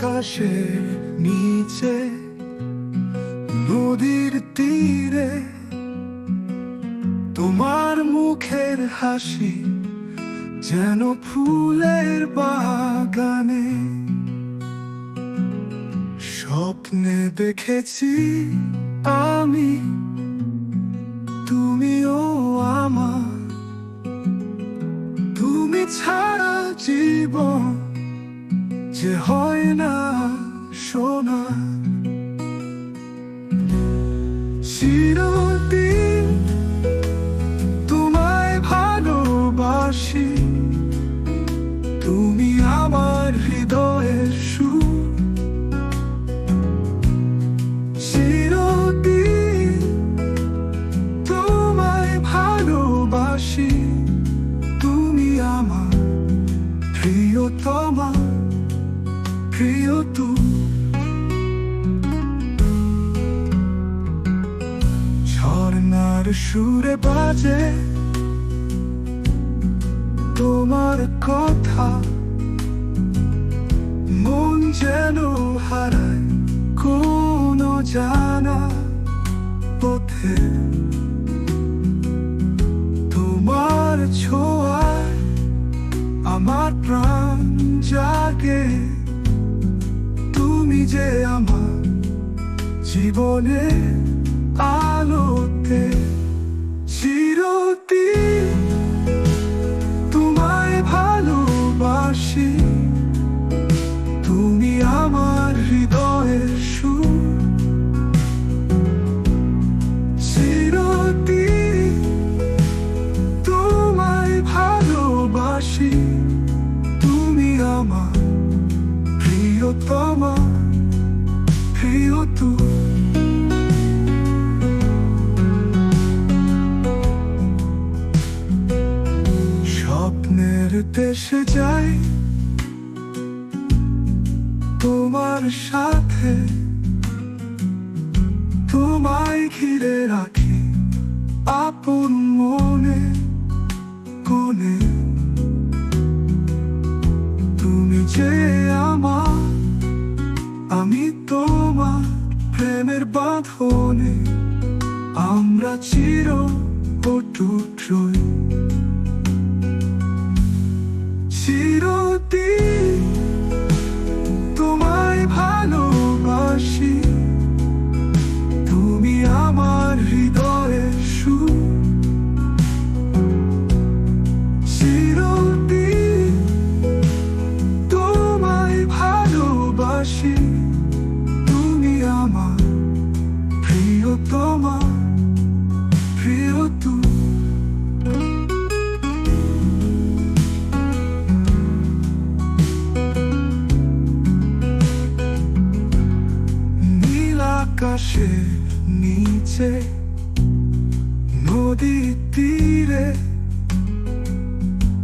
আকাশের নিচে, নদীর তীরে। তোমার মুখের হাসি যেন ফুলের বাগানে। স্বপ্নে দেখেছি আমি, তুমিও আমার। তুমি ছাড়া জীবন যে হয় না সোনা প্রিয় ঝর্ণার সুরে বাজে তোমার কথা। মন যেন হারায় কোন জানা পথে। তোমার ছোঁয়ায় আমার প্রাণ জাগে যে আমার জীবনে আলোতে চিরদিন তোমায় ভালোবাসি। তুমি আমার হৃদয়ের সুর। তোমায় ভালোবাসি। তুমি আমার প্রিয়তমা। প্রিয় তুমি স্বপ্নের দেশে যাই তোমার সাথে, তোমায় ঘিরে রাখি আপন মনে, কোণে। তুমি যে আমার, আমি প্রেমের বাঁধনে আমরা চির অটুট রই তোমায় ভালোবাসি। তুমি আমার হৃদয়ের সুর চিরদিন তোমায় ভালোবাসি। নীল আকাশের নিচে নদী তীরে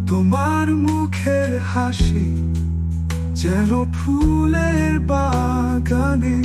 তোমার মুখের হাসি যেন ফুলের বাগানে।